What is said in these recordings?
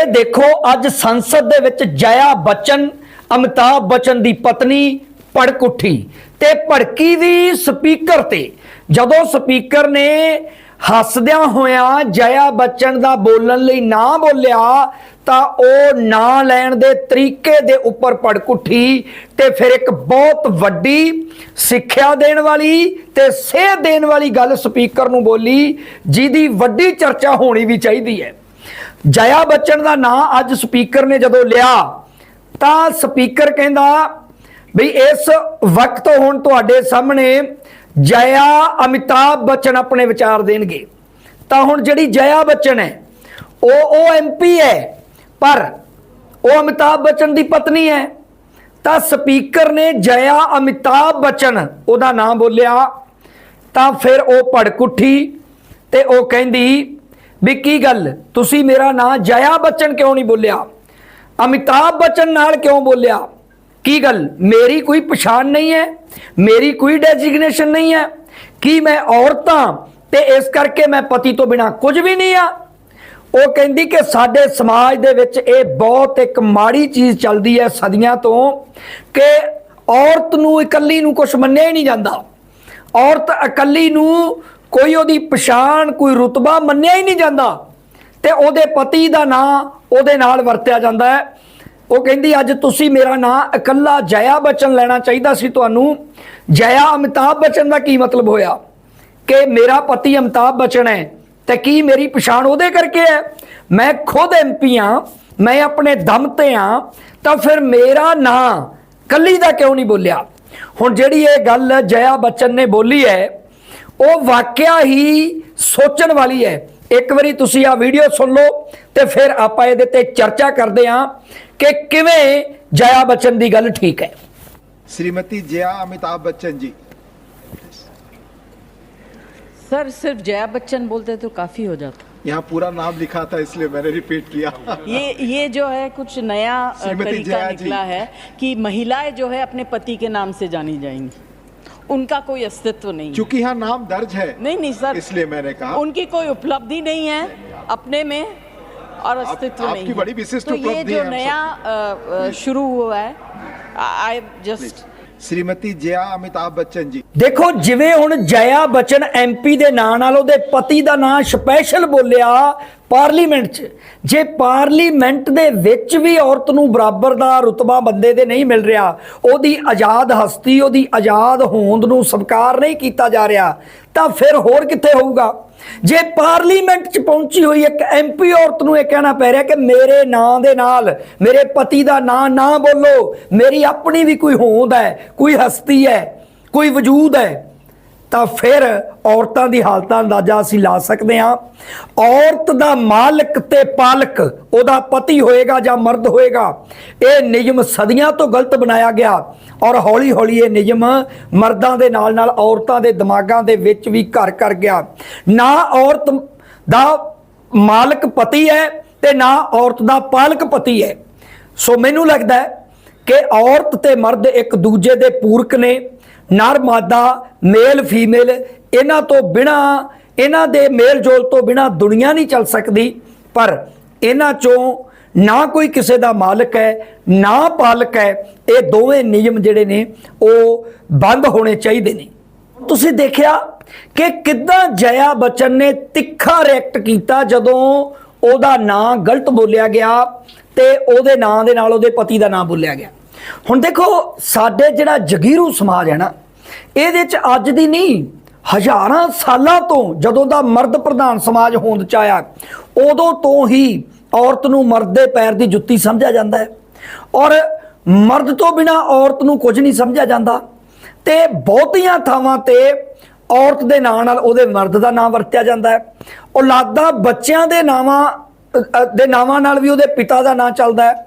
ਇਹ ਦੇਖੋ, ਅੱਜ ਸੰਸਦ ਦੇ ਵਿੱਚ ਜਇਆ ਬੱਚਨ, ਅਮਿਤਾਭ ਬੱਚਨ ਦੀ ਪਤਨੀ ਭੜਕ ਉੱਠੀ ਤੇ ਭੜਕੀ ਵੀ ਸਪੀਕਰ ਤੇ। ਜਦੋਂ ਸਪੀਕਰ ਨੇ ਹੱਸਦਿਆਂ ਹੋਇਆਂ ਜਇਆ ਬੱਚਨ ਦਾ ਬੋਲਣ ਲਈ ਨਾ ਬੋਲਿਆ, ਤਾਂ ਉਹ ਨਾ ਲੈਣ ਦੇ ਤਰੀਕੇ ਦੇ ਉੱਪਰ ਭੜਕ ਉੱਠੀ ਤੇ ਫਿਰ ਇੱਕ ਬਹੁਤ ਵੱਡੀ ਸਿੱਖਿਆ ਦੇਣ ਵਾਲੀ ਤੇ ਸੇਧ ਦੇਣ ਵਾਲੀ ਗੱਲ ਸਪੀਕਰ ਨੂੰ ਬੋਲੀ, ਜਿਹਦੀ ਵੱਡੀ ਚਰਚਾ ਹੋਣੀ ਵੀ ਚਾਹੀਦੀ ਹੈ। ਜਇਆ ਬੱਚਨ ਦਾ ਨਾਂ ਅੱਜ ਸਪੀਕਰ ਨੇ ਜਦੋਂ ਲਿਆ, ਤਾਂ ਸਪੀਕਰ ਕਹਿੰਦਾ ਵੀ ਇਸ ਵਕਤ ਹੁਣ ਤੁਹਾਡੇ ਸਾਹਮਣੇ ਜਇਆ ਅਮਿਤਾਭ ਬੱਚਨ ਆਪਣੇ ਵਿਚਾਰ ਦੇਣਗੇ। ਤਾਂ ਹੁਣ ਜਿਹੜੀ ਜਇਆ ਬੱਚਨ ਹੈ, ਉਹ ਉਹ ਐਮਪੀ ਹੈ, ਪਰ ਉਹ ਅਮਿਤਾਭ ਬੱਚਨ ਦੀ ਪਤਨੀ ਹੈ। ਤਾਂ ਸਪੀਕਰ ਨੇ ਜਇਆ ਅਮਿਤਾਭ ਬੱਚਨ ਉਹਦਾ ਨਾਂ ਬੋਲਿਆ, ਤਾਂ ਫਿਰ ਉਹ ਭੜਕੁੱਠੀ ਤੇ ਉਹ ਕਹਿੰਦੀ ਵੀ ਕੀ ਗੱਲ? ਤੁਸੀਂ ਮੇਰਾ ਨਾਂ ਜਇਆ ਬੱਚਨ ਕਿਉਂ ਨਹੀਂ ਬੋਲਿਆ? ਅਮਿਤਾਭ ਬੱਚਨ ਨਾਲ ਕਿਉਂ ਬੋਲਿਆ? ਕੀ ਗੱਲ? ਮੇਰੀ ਕੋਈ ਪਛਾਣ ਨਹੀਂ ਹੈ? ਮੇਰੀ ਕੋਈ ਡੈਜ਼ਿਗਨੇਸ਼ਨ ਨਹੀਂ ਹੈ? ਕੀ ਮੈਂ ਔਰਤਾਂ? ਤੇ ਇਸ ਕਰਕੇ ਮੈਂ ਪਤੀ ਤੋਂ ਬਿਨਾ ਕੁਝ ਵੀ ਨਹੀਂ ਆ ਉਹ ਕਹਿੰਦੀ ਕਿ ਸਾਡੇ ਸਮਾਜ ਦੇ ਵਿੱਚ ਇਹ ਬਹੁਤ ਇੱਕ ਮਾੜੀ ਚੀਜ਼ ਚੱਲਦੀ ਹੈ ਸਦੀਆਂ ਤੋਂ ਕਿ ਔਰਤ ਨੂੰ ਇਕੱਲੀ ਨੂੰ ਕੁਝ ਮੰਨਿਆ ਹੀ ਨਹੀਂ ਜਾਂਦਾ। ਔਰਤ ਇਕੱਲੀ ਨੂੰ ਕੋਈ ਉਹਦੀ ਪਛਾਣ, ਕੋਈ ਰਤਬਾ ਮੰਨਿਆ ਹੀ ਨਹੀਂ ਜਾਂਦਾ। ਤੇ ਉਹਦੇ ਪਤੀ ਦਾ ਨਾਂ ਉਹਦੇ ਨਾਲ ਵਰਤਿਆ ਜਾਂਦਾ ਹੈ। ਉਹ ਕਹਿੰਦੀ, ਅੱਜ ਤੁਸੀਂ ਮੇਰਾ ਨਾਂ ਇਕੱਲਾ ਜਇਆ ਬਚਨ ਲੈਣਾ ਚਾਹੀਦਾ ਸੀ ਤੁਹਾਨੂੰ। ਜਇਆ ਅਮਿਤਾਭ ਬਚਨ ਦਾ ਕੀ ਮਤਲਬ ਹੋਇਆ? ਕਿ ਮੇਰਾ ਪਤੀ ਅਮਿਤਾਭ ਬਚਨ ਹੈ, ਤੇ ਕੀ ਮੇਰੀ ਪਛਾਣ ਉਹਦੇ ਕਰਕੇ ਹੈ? ਮੈਂ ਖੁਦ ਐਮਪੀ ਆ ਮੈਂ ਆਪਣੇ ਦਮ ਤੇ ਆ ਤਾਂ ਫਿਰ ਮੇਰਾ ਨਾਂ ਕੱਲੀ ਦਾ ਕਿਉਂ ਨਹੀਂ ਬੋਲਿਆ? ਹੁਣ ਜਿਹੜੀ ਇਹ ਗੱਲ ਜਇਆ ਬਚਨ ਨੇ ਬੋਲੀ ਹੈ ਉਹ वाकया ही ਸੋਚਣ वाली है एक बार तुम ਆ ਵੀਡੀਓ ਸੁਣ ਲਓ ਤੇ ਫਿਰ ਆਪਾਂ ਇਹਦੇ ਤੇ ਚਰਚਾ ਕਰਦੇ ਹਾਂ ਕਿ ਕਿਵੇਂ ਜਇਆ ਬਚਨ ਦੀ ਗੱਲ श्रीमती जया अमिताभ बच्चन जी सर सिर्फ़ जया बच्चन बोलते तो काफ़ी हो जाता यहाँ पूरा नाम लिखा था इसलिए मैंने रिपीट किया ये ये जो है कुछ नया तरीका निकला है कि महिलाएँ जो है अपने पति के नाम से जानी जाएँगी उनका कोई अस्तित्व नहीं क्योंकि यहाँ नाम दर्ज है। नहीं नहीं सर। इसलिए मैंने कहा। उनकी कोई उपलब्धि नहीं है अपने में और अस्तित्व आप, नहीं बड़ी विशिष्ट तो ये जो नया शुरू हुआ है आई जस्ट ਸ਼੍ਰੀਮਤੀ ਜਯਾ ਅਮਿਤਾਭ ਬੱਚਨ ਜੀ ਦੇਖੋ ਜਿਵੇਂ ਹੁਣ ਜਯਾ ਬਚਨ ਐਮਪੀ ਦੇ ਨਾਂ ਨਾਲ ਉਹਦੇ ਪਤੀ ਦਾ ਨਾਂ ਸਪੈਸ਼ਲ ਬੋਲਿਆ ਪਾਰਲੀਮੈਂਟ 'ਚ। ਜੇ ਪਾਰਲੀਮੈਂਟ ਦੇ ਵਿੱਚ ਵੀ ਔਰਤ ਨੂੰ ਬਰਾਬਰ ਦਾ ਰੁਤਬਾ ਬੰਦੇ ਦੇ ਨਹੀਂ ਮਿਲ ਰਿਹਾ, ਉਹਦੀ ਆਜ਼ਾਦ ਹਸਤੀ, ਉਹਦੀ ਆਜ਼ਾਦ ਹੋਂਦ ਨੂੰ ਸਵੀਕਾਰ ਨਹੀਂ ਕੀਤਾ ਜਾ ਰਿਹਾ, ਤਾਂ ਫਿਰ ਹੋਰ ਕਿੱਥੇ ਹੋਊਗਾ? ਜੇ ਪਾਰਲੀਮੈਂਟ 'ਚ ਪਹੁੰਚੀ ਹੋਈ ਇੱਕ ਐਮਪੀ ਔਰਤ ਨੂੰ ਇਹ ਕਹਿਣਾ ਪੈ ਰਿਹਾ ਕਿ ਮੇਰੇ ਨਾਂ ਦੇ ਨਾਲ, ਮੇਰੇ ਪਤੀ ਦਾ ਨਾਂ ਨਾ ਬੋਲੋ, ਮੇਰੀ ਆਪਣੀ ਵੀ ਕੋਈ ਹੋਂਦ ਹੈ, ਕੋਈ ਹਸਤੀ ਹੈ, ਕੋਈ ਵਜੂਦ ਹੈ ਤਾਂ ਫਿਰ ਔਰਤਾਂ ਦੀ ਹਾਲਤ ਦਾ ਅੰਦਾਜ਼ਾ ਅਸੀਂ ਲਾ ਸਕਦੇ ਹਾਂ। ਔਰਤ ਦਾ ਮਾਲਕ ਤੇ ਪਾਲਕ, ਉਹਦਾ ਪਤੀ ਹੋਏਗਾ ਜਾਂ ਮਰਦ ਹੋਏਗਾ, ਇਹ ਨਿਯਮ ਸਦੀਆਂ ਤੋਂ ਗਲਤ ਬਣਾਇਆ ਗਿਆ ਔਰ ਹੌਲੀ ਹੌਲੀ ਇਹ ਨਿਯਮ ਮਰਦਾਂ ਦੇ ਨਾਲ ਨਾਲ ਔਰਤਾਂ ਦੇ ਦਿਮਾਗਾਂ ਦੇ ਵਿੱਚ ਵੀ ਘਰ ਕਰ ਗਿਆ। ਨਾ ਔਰਤ ਦਾ ਮਾਲਕ ਪਤੀ ਹੈ ਤੇ ਨਾ ਔਰਤ ਦਾ ਪਾਲਕ ਪਤੀ ਹੈ। ਸੋ ਮੈਨੂੰ ਲੱਗਦਾ ਕਿ ਔਰਤ ਤੇ ਮਰਦ ਇੱਕ ਦੂਜੇ ਦੇ ਪੂਰਕ ਨੇ। ਨਰ ਮਾਦਾ ਮੇਲ ਫੀਮੇਲ ਇਹਨਾਂ ਤੋਂ ਬਿਨਾ, ਇਹਨਾਂ ਦੇ ਮੇਲ ਜੋਲ ਤੋਂ ਬਿਨਾ ਦੁਨੀਆ ਨਹੀਂ ਚੱਲ ਸਕਦੀ। ਪਰ ਇਹਨਾਂ ਚੋਂ ਨਾ ਕੋਈ ਕਿਸੇ ਦਾ ਮਾਲਕ ਹੈ, ਨਾ ਪਾਲਕ ਹੈ। ਇਹ ਦੋਵੇਂ ਨਿਯਮ ਜਿਹੜੇ ਨੇ, ਉਹ ਬੰਦ ਹੋਣੇ ਚਾਹੀਦੇ ਨੇ। ਤੁਸੀਂ ਦੇਖਿਆ ਕਿ ਕਿੱਦਾਂ ਜਇਆ ਬਚਨ ਨੇ ਤਿੱਖਾ ਰਿਐਕਟ ਕੀਤਾ ਜਦੋਂ ਉਹਦਾ ਨਾਂ ਗਲਤ ਬੋਲਿਆ ਗਿਆ ਤੇ ਉਹਦੇ ਨਾਂ ਦੇ ਨਾਲ ਉਹਦੇ ਪਤੀ ਦਾ ਨਾਂ ਬੋਲਿਆ ਗਿਆ। ਹੁਣ ਦੇਖੋ, ਸਾਡੇ ਜਿਹੜਾ ਜਗੀਰੂ ਸਮਾਜ ਹੈ ਨਾ, ਇਹਦੇ ਚ ਅੱਜ ਦੀ ਨਹੀਂ, ਹਜ਼ਾਰਾਂ ਸਾਲਾਂ ਤੋਂ ਜਦੋਂ ਦਾ ਮਰਦ ਪ੍ਰਧਾਨ ਸਮਾਜ ਹੋਂਦ ਚ ਆਇਆ, ਉਦੋਂ ਤੋਂ ਹੀ ਔਰਤ ਨੂੰ ਮਰਦ ਦੇ ਪੈਰ ਦੀ ਜੁੱਤੀ ਸਮਝਿਆ ਜਾਂਦਾ ਹੈ। ਔਰ ਮਰਦ ਤੋਂ ਬਿਨਾ ਔਰਤ ਨੂੰ ਕੁਝ ਨਹੀਂ ਸਮਝਿਆ ਜਾਂਦਾ। ਤੇ ਬਹੁਤੀਆਂ ਥਾਵਾਂ ਤੇ ਔਰਤ ਦੇ ਨਾਂ ਨਾਲ ਉਹਦੇ ਮਰਦ ਦਾ ਨਾਮ ਵਰਤਿਆ ਜਾਂਦਾ ਹੈ। ਔਲਾਦਾਂ ਬੱਚਿਆਂ ਦੇ ਨਾਵਾਂ ਦੇ ਨਾਵਾਂ ਨਾਲ ਵੀ ਉਹਦੇ ਪਿਤਾ ਦਾ ਨਾਂ ਚੱਲਦਾ ਹੈ।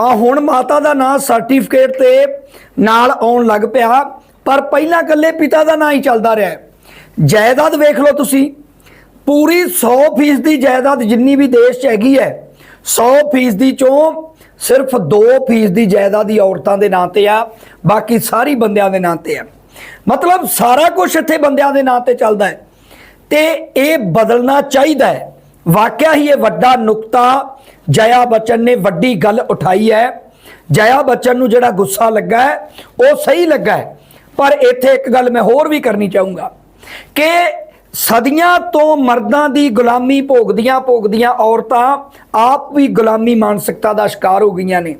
ਆ ਹੁਣ ਮਾਤਾ ਦਾ ਨਾਂ ਸਰਟੀਫਿਕੇਟ ਤੇ ਨਾਲ ਆਉਣ ਲੱਗ ਪਿਆ, ਪਰ ਪਹਿਲਾਂ ਇਕੱਲੇ ਪਿਤਾ ਦਾ ਨਾਂ ਹੀ ਚੱਲਦਾ ਰਿਹਾ ਜਾਇਦਾਦ ਵੇਖ ਲਓ ਤੁਸੀਂ, ਪੂਰੀ 100% ਦੀ ਜਾਇਦਾਦ ਜਿੰਨੀ ਵੀ ਦੇਸ਼ 'ਚ ਹੈਗੀ ਹੈ 100% ਦੀ ਚੋਂ ਸਿਰਫ 2% ਦੀ ਜਾਇਦਾਦ ਹੀ ਔਰਤਾਂ ਦੇ ਨਾਂ ਤੇ ਆ, ਬਾਕੀ ਸਾਰੀ ਬੰਦਿਆਂ ਦੇ ਨਾਂ ਤੇ ਆ। ਮਤਲਬ ਸਾਰਾ ਕੁਝ ਇੱਥੇ ਬੰਦਿਆਂ ਦੇ ਨਾਂ ਤੇ ਚੱਲਦਾ ਹੈ ਤੇ ਇਹ ਬਦਲਣਾ ਚਾਹੀਦਾ ਹੈ। ਵਾਕਿਆ ਹੀ ਇਹ ਵੱਡਾ ਨੁਕਤਾ ਜਇਆ ਬਚਨ ਨੇ ਵੱਡੀ ਗੱਲ ਉਠਾਈ ਹੈ। ਜਇਆ ਬਚਨ ਨੂੰ ਜਿਹੜਾ ਗੁੱਸਾ ਲੱਗਾ ਹੈ, ਉਹ ਸਹੀ ਲੱਗਾ ਹੈ। ਪਰ ਇੱਥੇ ਇੱਕ ਗੱਲ ਮੈਂ ਹੋਰ ਵੀ ਕਰਨੀ ਚਾਹੂੰਗਾ ਕਿ ਸਦੀਆਂ ਤੋਂ ਮਰਦਾਂ ਦੀ ਗੁਲਾਮੀ ਭੋਗਦੀਆਂ ਭੋਗਦੀਆਂ ਔਰਤਾਂ ਆਪ ਵੀ ਗੁਲਾਮੀ ਮਾਨਸਿਕਤਾ ਦਾ ਸ਼ਿਕਾਰ ਹੋ ਗਈਆਂ ਨੇ।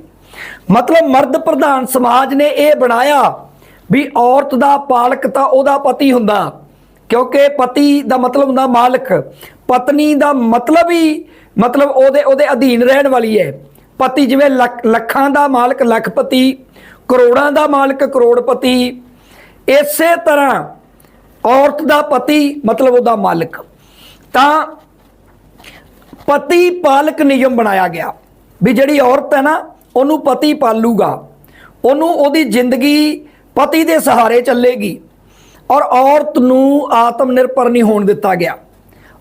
ਮਤਲਬ ਮਰਦ ਪ੍ਰਧਾਨ ਸਮਾਜ ਨੇ ਇਹ ਬਣਾਇਆ ਵੀ ਔਰਤ ਦਾ ਪਾਲਕ ਤਾਂ ਉਹਦਾ ਪਤੀ ਹੁੰਦਾ, ਕਿਉਂਕਿ ਪਤੀ ਦਾ ਮਤਲਬ ਹੁੰਦਾ ਮਾਲਕ। ਪਤਨੀ ਦਾ ਮਤਲਬ ਹੀ ਮਤਲਬ ਉਹਦੇ ਉਹਦੇ ਅਧੀਨ ਰਹਿਣ ਵਾਲੀ ਹੈ। ਪਤੀ ਜਿਵੇਂ ਲੱਖ- ਲੱਖਾਂ ਦਾ ਮਾਲਕ, ਲੱਖਪਤੀ, ਕਰੋੜਾਂ ਦਾ ਮਾਲਕ, ਕਰੋੜਪਤੀ, ਇਸੇ ਤਰ੍ਹਾਂ ਔਰਤ ਦਾ ਪਤੀ, ਮਤਲਬ ਉਹਦਾ ਮਾਲਕ। ਤਾਂ ਪਤੀ ਪਾਲਕ ਨਿਯਮ ਬਣਾਇਆ ਗਿਆ ਵੀ ਜਿਹੜੀ ਔਰਤ ਹੈ ਨਾ, ਉਹਨੂੰ ਪਤੀ ਪਾਲੂਗਾ। ਉਹਨੂੰ ਉਹਦੀ ਜ਼ਿੰਦਗੀ ਪਤੀ ਦੇ ਸਹਾਰੇ ਚੱਲੇਗੀ। ਔਰ ਔਰਤ ਨੂੰ ਆਤਮ ਨਿਰਭਰ ਨਹੀਂ ਹੋਣ ਦਿੱਤਾ ਗਿਆ।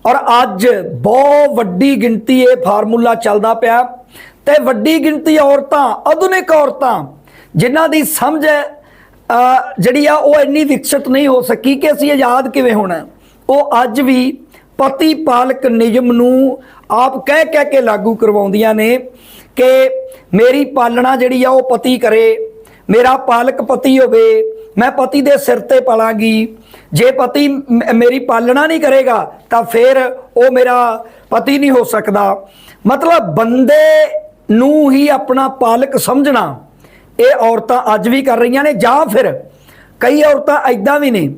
ਔਰ ਅੱਜ ਬਹੁਤ ਵੱਡੀ ਗਿਣਤੀ ਇਹ ਫਾਰਮੂਲਾ ਚੱਲਦਾ ਪਿਆ। ਤੇ ਵੱਡੀ ਗਿਣਤੀ ਔਰਤਾਂ, ਆਧੁਨਿਕ ਔਰਤਾਂ, ਜਿਨ੍ਹਾਂ ਦੀ ਸਮਝ ਜਿਹੜੀ ਆ, ਉਹ ਇੰਨੀ ਵਿਕਸਿਤ ਨਹੀਂ ਹੋ ਸਕੀ ਕਿ ਅਸੀਂ ਆਜ਼ਾਦ ਕਿਵੇਂ ਹੋਣਾ ਉਹ ਅੱਜ ਵੀ ਪਤੀ ਪਾਲਕ ਨਿਯਮ ਨੂੰ ਆਪ ਕਹਿ ਕਹਿ ਕੇ ਲਾਗੂ ਕਰਵਾਉਂਦੀਆਂ ਨੇ ਕਿ ਮੇਰੀ ਪਾਲਣਾ ਜਿਹੜੀ ਆ, ਉਹ ਪਤੀ ਕਰੇ, ਮੇਰਾ ਪਾਲਕ ਪਤੀ ਹੋਵੇ, ਮੈਂ ਪਤੀ ਦੇ ਸਿਰ ਤੇ ਪਾਲਾਂਗੀ। ਜੇ ਪਤੀ ਮੇਰੀ ਪਾਲਣਾ ਨਹੀਂ ਕਰੇਗਾ, ਤਾਂ ਫਿਰ ਉਹ ਮੇਰਾ ਪਤੀ ਨਹੀਂ ਹੋ ਸਕਦਾ। ਮਤਲਬ ਬੰਦੇ ਨੂੰ ਹੀ ਆਪਣਾ ਪਾਲਕ ਸਮਝਣਾ, ਇਹ ਔਰਤਾਂ ਅੱਜ ਵੀ ਕਰ ਰਹੀਆਂ ਨੇ, ਜਾਂ ਫਿਰ ਕਈ ਔਰਤਾਂ ਐਦਾਂ ਵੀ ਨੇ,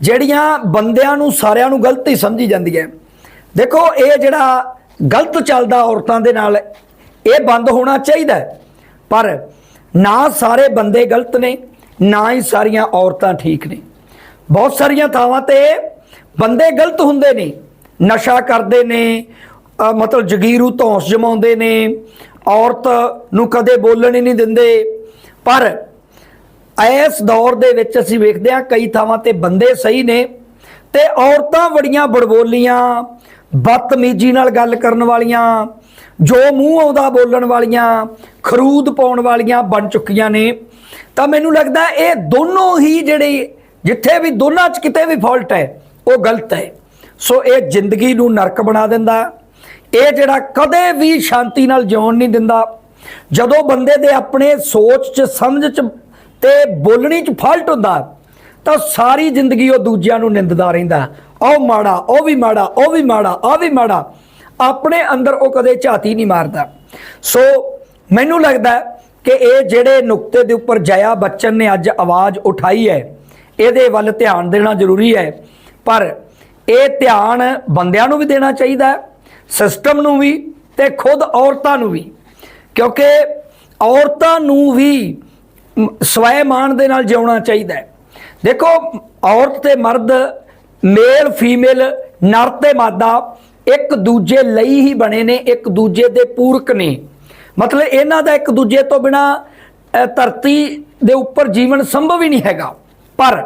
ਜਿਹੜੀਆਂ ਬੰਦਿਆਂ ਨੂੰ ਸਾਰਿਆਂ ਨੂੰ ਗਲਤ ਹੀ ਸਮਝੀ ਜਾਂਦੀਆਂ ਦੇਖੋ, ਇਹ ਜਿਹੜਾ ਗਲਤ ਚੱਲਦਾ ਔਰਤਾਂ ਦੇ ਨਾਲ, ਇਹ ਬੰਦ ਹੋਣਾ ਚਾਹੀਦਾ ਪਰ ਨਾ ਸਾਰੇ ਬੰਦੇ ਗਲਤ ਨੇ, ਨਾ ਹੀ ਸਾਰੀਆਂ ਔਰਤਾਂ ਠੀਕ ਨੇ। ਬਹੁਤ ਸਾਰੀਆਂ ਥਾਵਾਂ ਤੇ ਬੰਦੇ ਗਲਤ ਹੁੰਦੇ ਨੇ, ਨਸ਼ਾ ਕਰਦੇ ਨੇ ਮਤਲਬ ਜਗੀਰੂ ਧੌਂਸ ਜਮਾਉਂਦੇ ਨੇ, ਔਰਤ ਨੂੰ ਕਦੇ ਬੋਲਣ ਹੀ ਨਹੀਂ ਦਿੰਦੇ। ਪਰ ਇਸ ਦੌਰ ਦੇ ਵਿੱਚ ਅਸੀਂ ਵੇਖਦੇ ਹਾਂ ਕਈ ਥਾਵਾਂ ਤੇ ਬੰਦੇ ਸਹੀ ਨੇ ਤੇ ਔਰਤਾਂ ਬੜੀਆਂ ਬੜਬੋਲੀਆਂ, ਬਦਤਮੀਜੀ ਨਾਲ ਗੱਲ ਕਰਨ ਵਾਲੀਆਂ, ਜੋ ਮੂੰਹ ਆਉਂਦਾ ਬੋਲਣ ਵਾਲੀਆਂ, ਖਰੂਦ ਪਾਉਣ ਵਾਲੀਆਂ ਬਣ ਚੁੱਕੀਆਂ ਨੇ। ਤਾਂ ਮੈਨੂੰ ਲੱਗਦਾ ਇਹ ਦੋਨੋਂ ਹੀ ਜਿਹੜੇ ਜਿੱਥੇ ਵੀ ਦੋਨਾਂ 'ਚ ਕਿਤੇ ਵੀ ਫਾਲਟ ਹੈ, ਉਹ ਗਲਤ ਹੈ। ਸੋ ਇਹ ਜ਼ਿੰਦਗੀ ਨੂੰ ਨਰਕ ਬਣਾ ਦਿੰਦਾ। ਇਹ ਜਿਹੜਾ ਕਦੇ ਵੀ ਸ਼ਾਂਤੀ ਨਾਲ ਜਿਉਣ ਨਹੀਂ ਦਿੰਦਾ। ਜਦੋਂ ਬੰਦੇ ਦੇ ਆਪਣੇ ਸੋਚ 'ਚ, ਸਮਝ 'ਚ ਤੇ ਬੋਲਣੀ 'ਚ ਫਾਲਟ ਹੁੰਦਾ, ਤਾਂ ਸਾਰੀ ਜ਼ਿੰਦਗੀ ਉਹ ਦੂਜਿਆਂ ਨੂੰ ਨਿੰਦਦਾ ਰਹਿੰਦਾ। ਉਹ ਮਾੜਾ, ਉਹ ਵੀ ਮਾੜਾ, ਉਹ ਵੀ ਮਾੜਾ ਉਹ ਵੀ ਮਾੜਾ, ਆਪਣੇ ਅੰਦਰ ਉਹ ਕਦੇ ਝਾਤੀ ਨਹੀਂ ਮਾਰਦਾ। ਸੋ ਮੈਨੂੰ ਲੱਗਦਾ ਕਿ ਇਹ ਜਿਹੜੇ ਨੁਕਤੇ ਦੇ ਉੱਪਰ ਜਇਆ ਬੱਚਨ ਨੇ ਅੱਜ ਆਵਾਜ਼ ਉਠਾਈ ਹੈ ਇਹਦੇ ਵੱਲ ਧਿਆਨ ਦੇਣਾ ਜ਼ਰੂਰੀ ਹੈ। ਪਰ ਇਹ ਧਿਆਨ ਬੰਦਿਆਂ ਨੂੰ ਵੀ ਦੇਣਾ ਚਾਹੀਦਾ ਹੈ, ਸਿਸਟਮ ਨੂੰ ਵੀ ਤੇ ਖੁਦ ਔਰਤਾਂ ਨੂੰ ਵੀ। ਕਿਉਂਕਿ ਔਰਤਾਂ ਨੂੰ ਵੀ ਮ- ਸਵੈਮਾਨ ਦੇ ਨਾਲ ਜਿਉਣਾ ਚਾਹੀਦਾ ਹੈ। ਦੇਖੋ, ਔਰਤ ਤੇ ਮਰਦ, ਮੇਲ, ਫੀਮੇਲ, ਨਰ ਤੇ ਮਾਦਾ ਇੱਕ ਦੂਜੇ ਲਈ ਹੀ ਬਣੇ ਨੇ, ਇੱਕ ਦੂਜੇ ਦੇ ਪੂਰਕ ਨੇ। ਮਤਲਬ ਇਹਨਾਂ ਦਾ ਇੱਕ ਦੂਜੇ ਤੋਂ ਬਿਨਾ ਧਰਤੀ ਦੇ ਉੱਪਰ ਜੀਵਨ ਸੰਭਵ ਹੀ ਨਹੀਂ ਹੈਗਾ। ਪਰ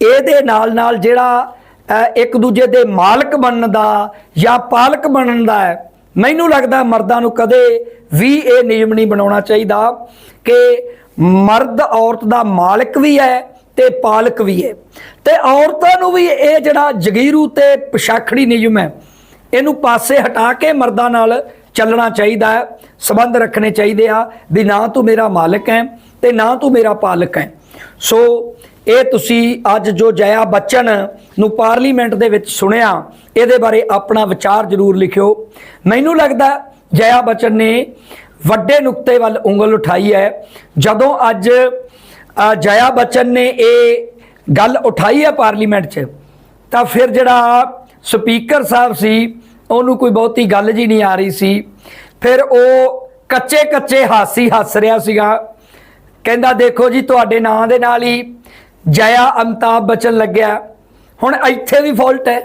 ਇਹਦੇ ਨਾਲ ਨਾਲ ਜਿਹੜਾ ਇੱਕ ਦੂਜੇ ਦੇ ਮਾਲਕ ਬਣਨ ਦਾ ਜਾਂ ਪਾਲਕ ਬਣਨ ਦਾ ਹੈ, ਮੈਨੂੰ ਲੱਗਦਾ ਮਰਦਾਂ ਨੂੰ ਕਦੇ ਵੀ ਇਹ ਨਿਯਮ ਨਹੀਂ ਬਣਾਉਣਾ ਚਾਹੀਦਾ ਕਿ ਮਰਦ ਔਰਤ ਦਾ ਮਾਲਕ ਵੀ ਹੈ ਤੇ ਪਾਲਕ ਵੀ ਹੈ। ਤੇ ਔਰਤਾਂ ਨੂੰ ਵੀ ਇਹ ਜਿਹੜਾ ਜਗੀਰੂ ਤੇ ਪਛਾਖੜੀ ਨਿਯਮ ਹੈ, ਇਹਨੂੰ ਪਾਸੇ ਹਟਾ ਕੇ ਮਰਦਾਂ ਨਾਲ ਚੱਲਣਾ ਚਾਹੀਦਾ ਹੈ, ਸਬੰਧ ਰੱਖਣੇ ਚਾਹੀਦੇ ਆ ਵੀ ਨਾ ਤੂੰ ਮੇਰਾ ਮਾਲਕ ਹੈ ਤੇ ਨਾ ਤੂੰ ਮੇਰਾ ਪਾਲਕ ਹੈ। ਸੋ ਇਹ ਤੁਸੀਂ ਅੱਜ ਜੋ ਜਇਆ ਬੱਚਨ ਨੂੰ ਪਾਰਲੀਮੈਂਟ ਦੇ ਵਿੱਚ ਸੁਣਿਆ, ਇਹਦੇ ਬਾਰੇ ਆਪਣਾ ਵਿਚਾਰ ਜ਼ਰੂਰ ਲਿਖਿਓ। ਮੈਨੂੰ ਲੱਗਦਾ ਜਇਆ ਬੱਚਨ ਨੇ ਵੱਡੇ ਨੁਕਤੇ ਵੱਲ ਉਂਗਲ ਉਠਾਈ ਹੈ। ਜਦੋਂ ਅੱਜ ਜਇਆ ਬੱਚਨ ਨੇ ਇਹ ਗੱਲ ਉਠਾਈ ਹੈ ਪਾਰਲੀਮੈਂਟ 'ਚ, ਤਾਂ ਫਿਰ ਜਿਹੜਾ ਸਪੀਕਰ ਸਾਹਿਬ ਸੀ, ਉਹਨੂੰ ਕੋਈ ਬਹੁਤੀ ਗੱਲ ਜੀ ਨਹੀਂ ਆ ਰਹੀ ਸੀ। ਫਿਰ ਉਹ ਕੱਚੇ ਕੱਚੇ ਹਾਸੀ ਹੱਸ ਰਿਹਾ ਸੀਗਾ। ਕਹਿੰਦਾ, ਦੇਖੋ ਜੀ, ਤੁਹਾਡੇ ਨਾਂ ਦੇ ਨਾਲ ਹੀ ਜਇਆ ਅਮਤਾਬ ਬਚਨ ਲੱਗਿਆ। ਹੁਣ ਇੱਥੇ ਵੀ ਫਾਲਟ ਹੈ।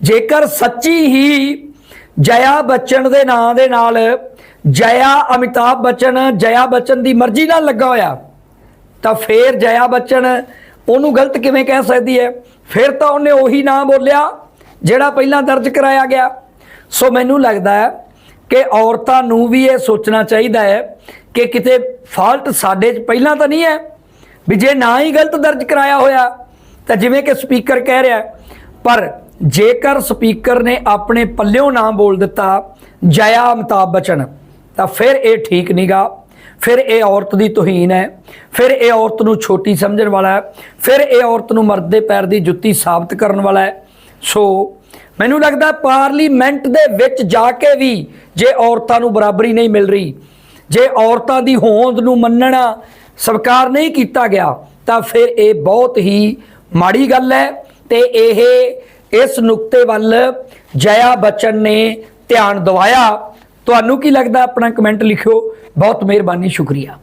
ਜੇਕਰ ਸੱਚੀ ਹੀ ਜਇਆ ਬੱਚਨ ਦੇ ਨਾਂ ਦੇ ਨਾਲ ਜਇਆ ਅਮਿਤਾਭ ਬੱਚਨ ਜਇਆ ਬੱਚਨ ਦੀ ਮਰਜ਼ੀ ਨਾਲ ਲੱਗਾ ਹੋਇਆ, ਤਾਂ ਫੇਰ ਜਇਆ ਬੱਚਨ ਉਹਨੂੰ ਗਲਤ ਕਿਵੇਂ ਕਹਿ ਸਕਦੀ ਹੈ? ਫਿਰ ਤਾਂ ਉਹਨੇ ਉਹੀ ਨਾਂ ਬੋਲਿਆ, ਜਿਹੜਾ ਪਹਿਲਾਂ ਦਰਜ ਕਰਾਇਆ ਗਿਆ। ਸੋ ਮੈਨੂੰ ਲੱਗਦਾ ਹੈ ਕਿ ਔਰਤਾਂ ਨੂੰ ਵੀ ਇਹ ਸੋਚਣਾ ਚਾਹੀਦਾ ਹੈ ਕਿ ਕਿਤੇ ਫਾਲਟ ਸਾਡੇ 'ਚ ਪਹਿਲਾਂ ਤਾਂ ਨਹੀਂ ਹੈ ਵੀ ਜੇ ਨਾ ਹੀ ਗਲਤ ਦਰਜ ਕਰਾਇਆ ਹੋਇਆ, ਤਾਂ ਜਿਵੇਂ ਕਿ ਸਪੀਕਰ ਕਹਿ ਰਿਹਾ ਪਰ ਜੇਕਰ ਸਪੀਕਰ ਨੇ ਆਪਣੇ ਪੱਲਿਓਂ ਨਾ ਬੋਲ ਦਿੱਤਾ ਜਇਆ ਅਮਿਤਾਭ ਬਚਨ, ਤਾਂ ਫਿਰ ਇਹ ਠੀਕ ਨਹੀਂਗਾ ਫਿਰ ਇਹ ਔਰਤ ਦੀ ਤੋਹੀਨ ਹੈ। ਫਿਰ ਇਹ ਔਰਤ ਨੂੰ ਛੋਟੀ ਸਮਝਣ ਵਾਲਾ ਹੈ। ਫਿਰ ਇਹ ਔਰਤ ਨੂੰ ਮਰਦ ਦੇ ਪੈਰ ਦੀ ਜੁੱਤੀ ਸਾਬਤ ਕਰਨ ਵਾਲਾ ਹੈ। ਸੋ ਮੈਨੂੰ ਲੱਗਦਾ ਪਾਰਲੀਮੈਂਟ ਦੇ ਵਿੱਚ ਜਾ ਕੇ ਵੀ ਜੇ ਔਰਤਾਂ ਨੂੰ ਬਰਾਬਰੀ ਨਹੀਂ ਮਿਲ ਰਹੀ ਜੇ ਔਰਤਾਂ ਦੀ ਹੋਂਦ ਨੂੰ ਮੰਨਣਾ ਸਵੀਕਾਰ ਨਹੀਂ ਕੀਤਾ ਗਿਆ, ਤਾਂ ਫਿਰ ਇਹ ਬਹੁਤ ਹੀ ਮਾੜੀ ਗੱਲ ਹੈ ਤੇ ਇਹ ਇਸ ਨੁਕਤੇ ਵੱਲ ਜਇਆ ਬੱਚਨ ਨੇ ਧਿਆਨ ਦਿਵਾਇਆ। ਤੁਹਾਨੂੰ ਕੀ ਲੱਗਦਾ? ਆਪਣਾ ਕਮੈਂਟ ਲਿਖਿਓ। ਬਹੁਤ ਮਿਹਰਬਾਨੀ, ਸ਼ੁਕਰੀਆ।